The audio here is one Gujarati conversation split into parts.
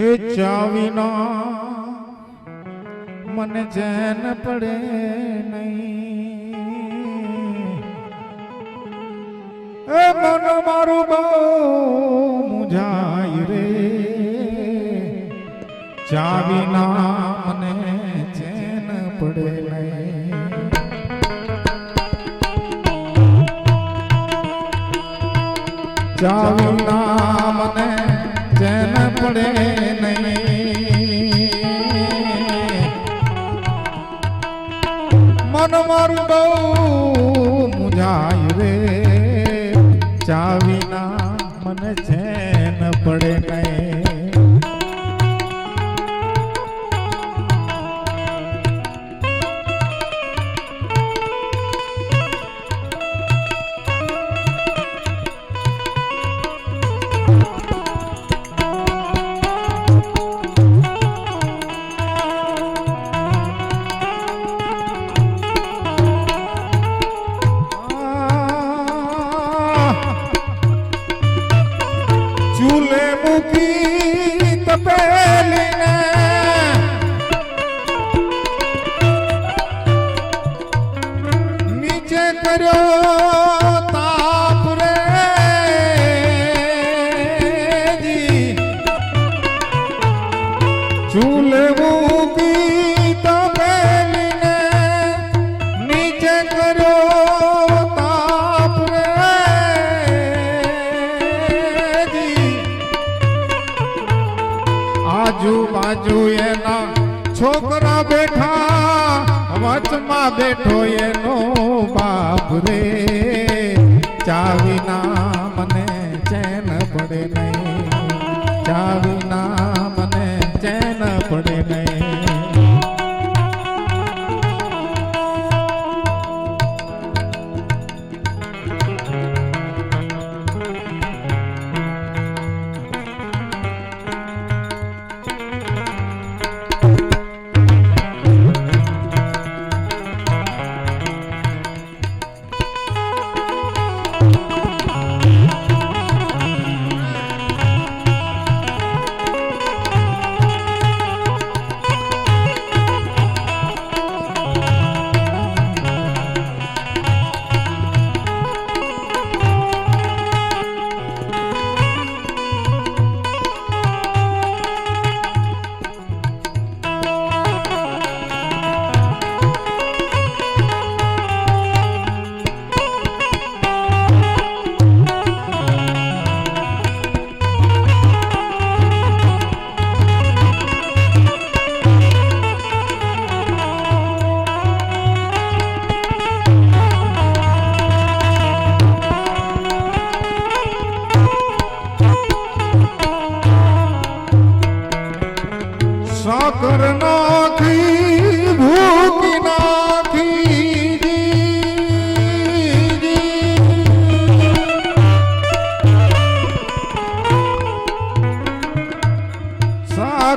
હે ચાવીના, મને જેન પડે નહીં. એ મન મારું બહુ મુંજાય રે. ચાવીના મને જેન પડે નહીં. ચાવીના મને ચેન પડે નહીં. મન મારું બહુ આજુબાજુ એના છોકરા બેઠા, વચમાં બેઠો એનો બાપ રે. ચાવીના મને ચેન પડે નહીં. ચાવીના મને ચેન પડે નહીં.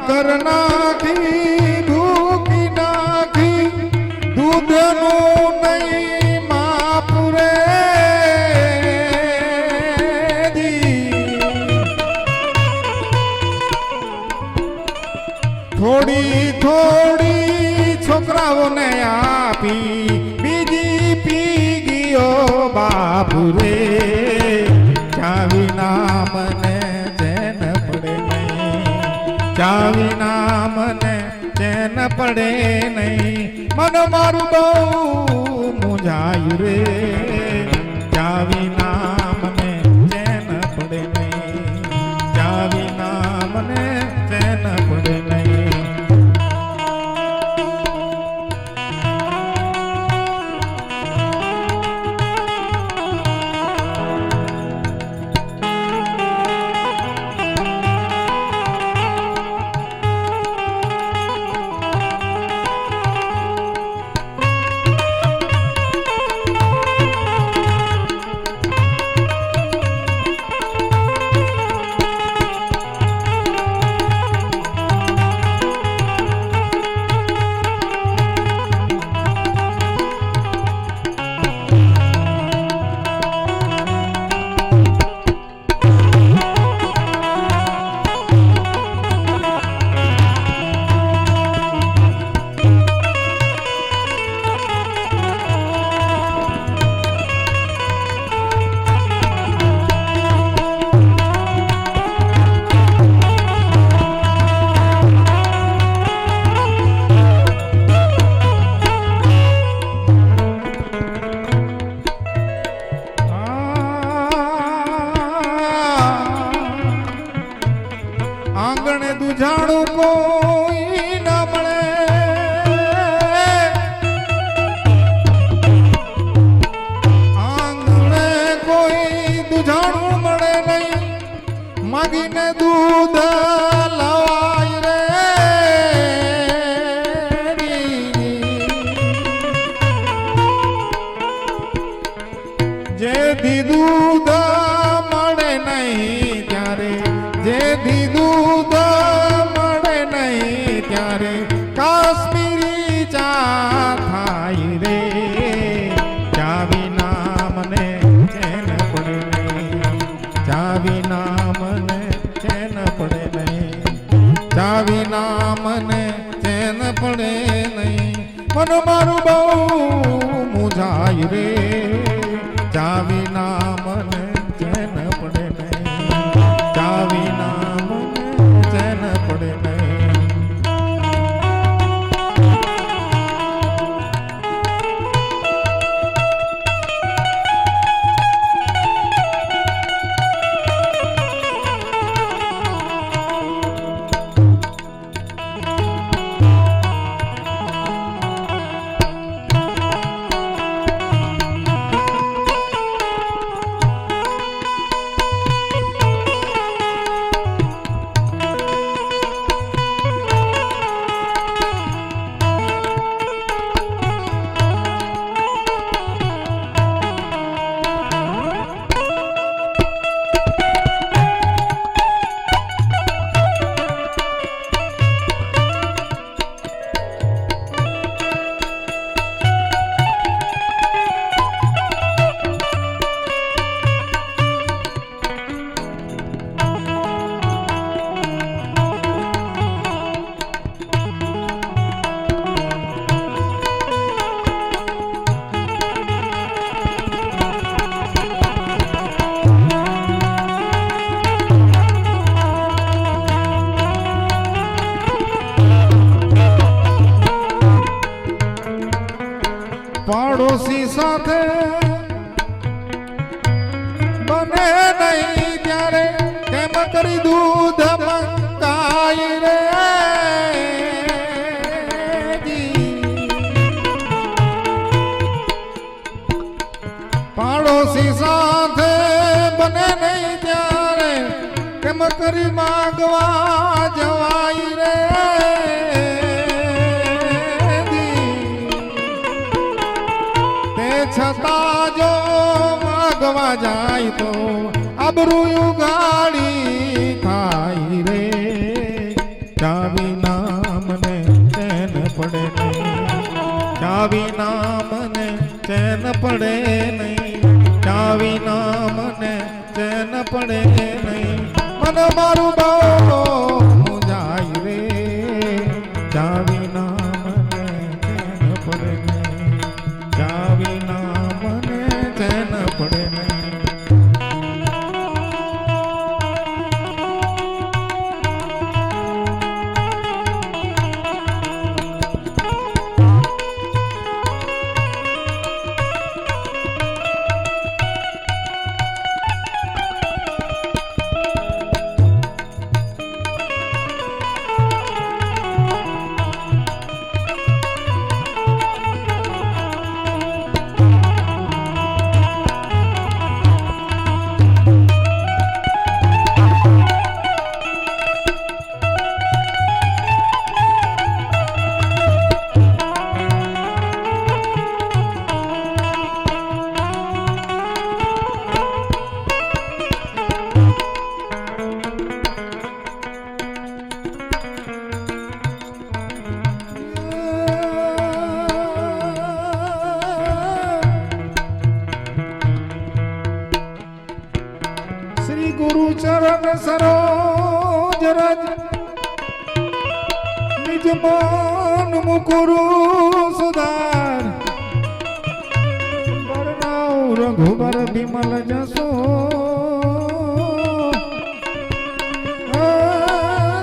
સાકર નાખી ભૂકી નાખી, દૂધનું નહીં માપુરે થોડી થોડી છોકરાઓને આપી, બીજી પી ગયો બાપુ રે. ચાવીના મને નહીં ચાવીના મને ચેન પડે નહીં. મન મારું બહુ મુંજાયું રે. કાશ્મીરી ચા થાય રે. ચા વિના મને ચેન પડે ચા વિના મને ચેન પડે નહીં. ચા વિના મને ચેન પડે નહીં. મન મારું બહુ મુજાય રે. પાડોશી સાથે બને નહીં ત્યારે કેમ કરી દૂધ મંગાય રે. પાડોશી સાથે બને નહીં ત્યારે કેમ કરી માગવા જવાય રે જો માગવા જાય તો આબરૂ ગાડી થાય રે. ચાવી ના મને ચેન પડે ચાવી ના મને ચેન પડે નહીં. ચાવી ના મને ચેન પડે નહીં. મને મારું બહુ શ્રી ગુરુ ચરણ સરોજ રજ. નિજ મન મુકુરુ સુધાર. બરનાઉ રઘુબર વિમલ જસો.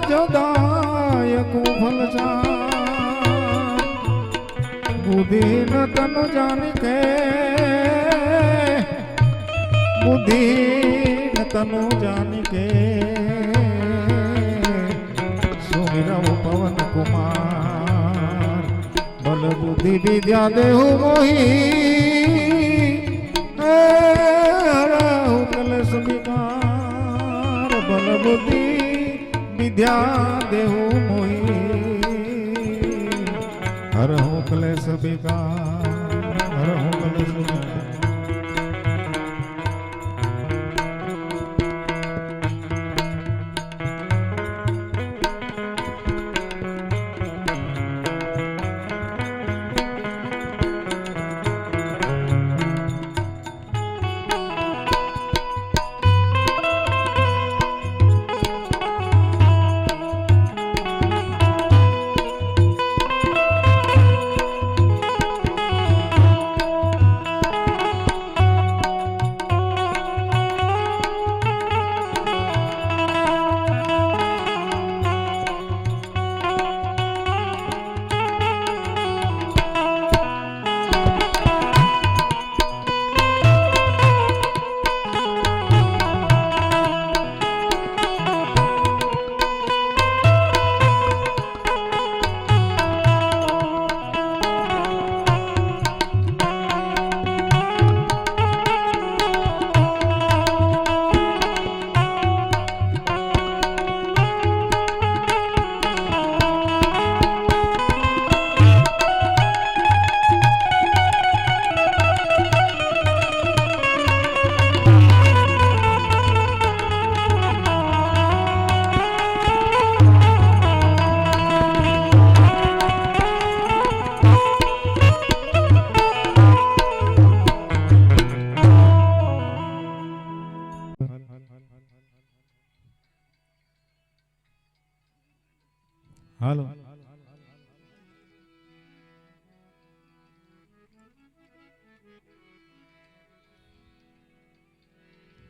જદાય કુફલ બુદ્ધિ ન તન જાન કે. બુદ્ધિ તનુ જાન કે કુમાર. બલ બુદ્ધિ વિદ્યા દેહુ મોહી. હે કલેશ વિકાર. બલ બુદ્ધિ વિદ્યા દેહુ મોહી. હરહુ કલેશ વિકાર. હરહુ કલેશ વિકાર. હાલો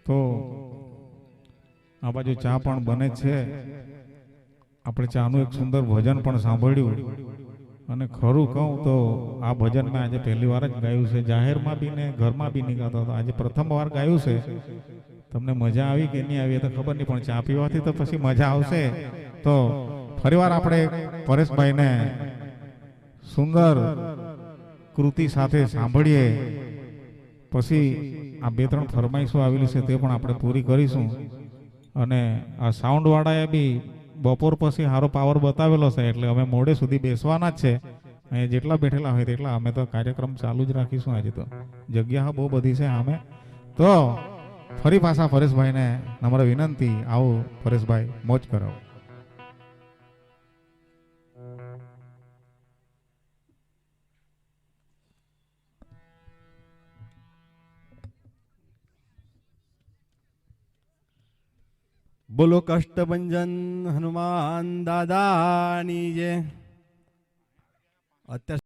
તો આ બાજુ ચા પણ બને છે. આપણે ચાનું એક સુંદર ભજન પણ સાંભળ્યું. અને ખરું કહું તો આ ભજન મેં આજે પહેલી વાર જ ગાયું છે. જાહેરમાં બી ને ઘરમાં બી નહીં ગાતો હતો. આજે પ્રથમ વાર ગાયું છે. તમને મજા આવી કે નહીં આવી તો ખબર નહીં, પણ ચા પીવાથી તો પછી મજા આવશે. તો ફરીવાર આપણે પરેશભાઈને સુંદર કૃતિ સાથે સાંભળીએ. પછી આ બે ત્રણ ફરમાઈશો આવેલી છે તે પણ આપણે પૂરી કરીશું. અને આ સાઉન્ડવાળાએ બી બપોર પછી સારો પાવર બતાવેલો છે, એટલે અમે મોડે સુધી બેસવાના જ છે. અહીંયા જેટલા બેઠેલા હોય તેટલા અમે તો કાર્યક્રમ ચાલુ જ રાખીશું આજે તો. જગ્યા બહુ બધી છે અમે તો ફરી પાછા પરેશભાઈને નમ્ર વિનંતી, આવો પરેશભાઈ મોજ કરો બોલો કષ્ટભંજન હનુમાન દાદાની જે અત્યાર